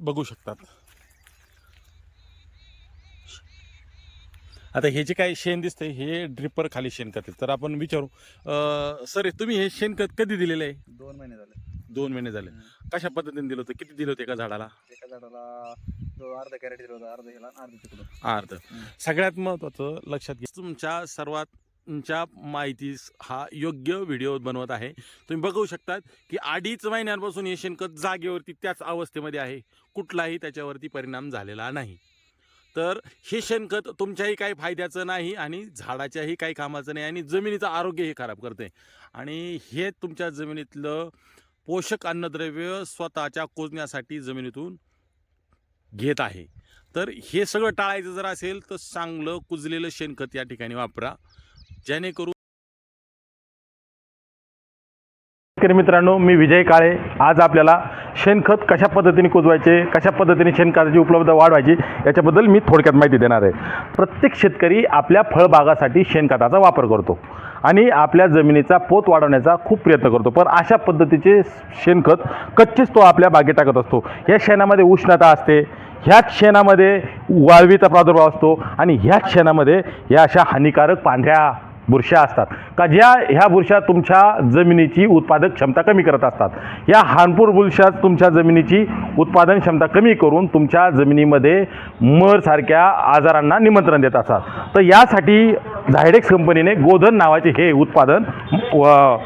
बघू शकतात. आता हे जे काही शेण दिसतंय हे ड्रिपर खाली शेणखत आहे तर आपण विचारू. सर तुम्ही हे शेणखत कधी दिलेलं आहे? दोन महिने झाले. दोन महिने झाले. कशा पद्धतीने दिलं होतं? किती दिलं होतं एका झाडाला? एका झाडाला जो अर्धा कॅरेट दिला होता अर्धा अर्धा सगळ्यात महत्त्वाचं लक्षात घ्या. तुमच्या सर्वात तुमच्या माहितीस हा योग्य व्हिडिओ बनवत आहे. तुम्ही बघू शकतात की अडीच महिन्यांपासून हे शेणखत जागेवरती त्याच अवस्थेमध्ये आहे. कुठलाही त्याच्यावरती परिणाम झालेला नाही. तर हे शेणखत तुमच्याही काही फायद्याचं नाही आणि झाडाच्याही काही कामाचं नाही आणि जमिनीचं आरोग्यही खराब करते. आणि हे तुमच्या जमिनीतलं पोषक अन्नद्रव्य स्वतःच्या कोजण्यासाठी जमिनीतून घेत आहे. तर हे सगळं टाळायचं जर असेल तर चांगलं कुजलेलं शेणखत या ठिकाणी वापरा. जेणेकरून शेतकरी मित्रांनो मी विजय काळे. आज आपल्याला शेणखत कशा पद्धतीने कुजवायचे कशा पद्धतीने शेणखताची उपलब्धता वाढवायची याच्याबद्दल मी थोडक्यात माहिती देणार आहे. प्रत्येक शेतकरी आपल्या फळबागासाठी शेणखताचा वापर करतो आणि आपल्या जमिनीचा पोत वाढवण्याचा खूप प्रयत्न करतो. पण अशा पद्धतीचे शेणखत कच्चेच तो आपल्या बागेत टाकत असतो. या शेणामध्ये उष्णता असते ह्याच शेणामध्ये वाळवीचा प्रादुर्भाव असतो आणि ह्याच शेणामध्ये या अशा हानिकारक पांढऱ्या बुरशा असतात. का ज्या ह्या बुरशा तुमच्या जमिनीची उत्पादक क्षमता कमी करत असतात. या हानपूर बुरशा तुमच्या जमिनीची उत्पादन क्षमता कमी करून तुमच्या जमिनीमध्ये मरसारख्या आजारांना निमंत्रण देत असतात. तर यासाठी झायडेक्स कंपनीने गोधन नावाचे हे उत्पादन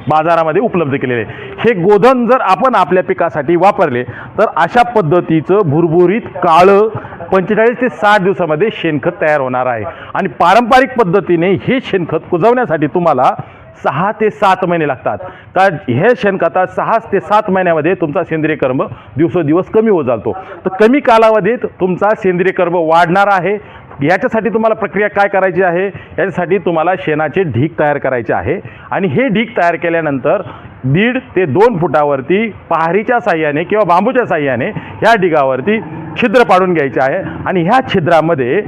बाजारामध्ये उपलब्ध केलेले आहे. हे गोधन जर आपण आपल्या पिकासाठी वापरले तर अशा पद्धतीचं भुरभुरीत काळं पंचेचाळीस ते साठ दिवसामध्ये शेणखत तयार होणार आहे. आणि पारंपरिक पद्धतीने हे शेणखत कुजवण्यासाठी तुम्हाला सहा ते सात महिने लागतात. का हे शेणखतात सहा ते सात महिन्यामध्ये तुमचा सेंद्रिय कर्म दिवसोदिवस कमी होत जातो. तर कमी कालावधीत तुमचा सेंद्रिय कर्म वाढणार आहे. याच्यासाठी तुम्हाला प्रक्रिया काय करायची आहे? याच्यासाठी तुम्हाला शेणाचे ढीक तयार करायचे आहे. आणि हे ढीक तयार केल्यानंतर दीड ते दोन फुटावरती पहारीच्या साह्याने किंवा बांबूच्या साह्याने ह्या ढिगावरती छिद्र पाडून घ्यायचे आहे. आणि ह्या छिद्रामध्ये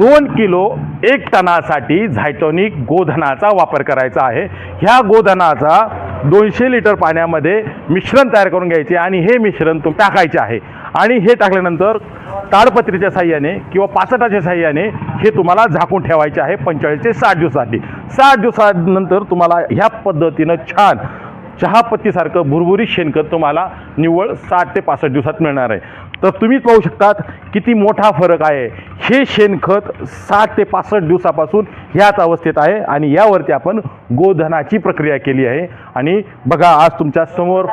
दोन किलो एक टनासाठी झायटॉनिक गोधनाचा वापर करायचा आहे. ह्या गोधनाचा दोनशे लिटर पाण्यामध्ये मिश्रण तयार करून घ्यायचे आणि हे मिश्रण तुम टाकायचे आहे. आणि हे टाकल्यानंतर ताडपत्रीच्या साह्याने किंवा पाचटाच्या साह्याने हे तुम्हाला झाकून ठेवायचे आहे पंचेचाळीस ते साठ दिवसासाठी. साठ दिवसानंतर तुम्हाला ह्या पद्धतीनं छान चहापत्तीसारखं भुरभुरी शेणखत तुम्हाला निव्वळ साठ ते पासष्ट दिवसात मिळणार आहे. तर तुम्हीच पाहू शकतात किती मोठा फरक आहे. हे शेणखत साठ ते पासष्ट दिवसापासून ह्याच अवस्थेत आहे आणि यावरती आपण गोधनाची प्रक्रिया केली आहे. आणि बघा आज तुमच्यासमोर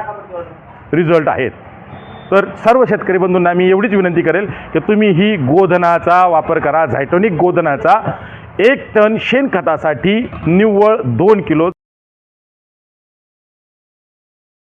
रिझल्ट आहेत. तर सर्व शेतकरी बंधूंना मी एवढीच विनंती करेल की तुम्ही ही गोधनाचा वापर करा झायटोनिक गोधनाचा. एक टन शेणखतासाठी निव्वळ दोन किलो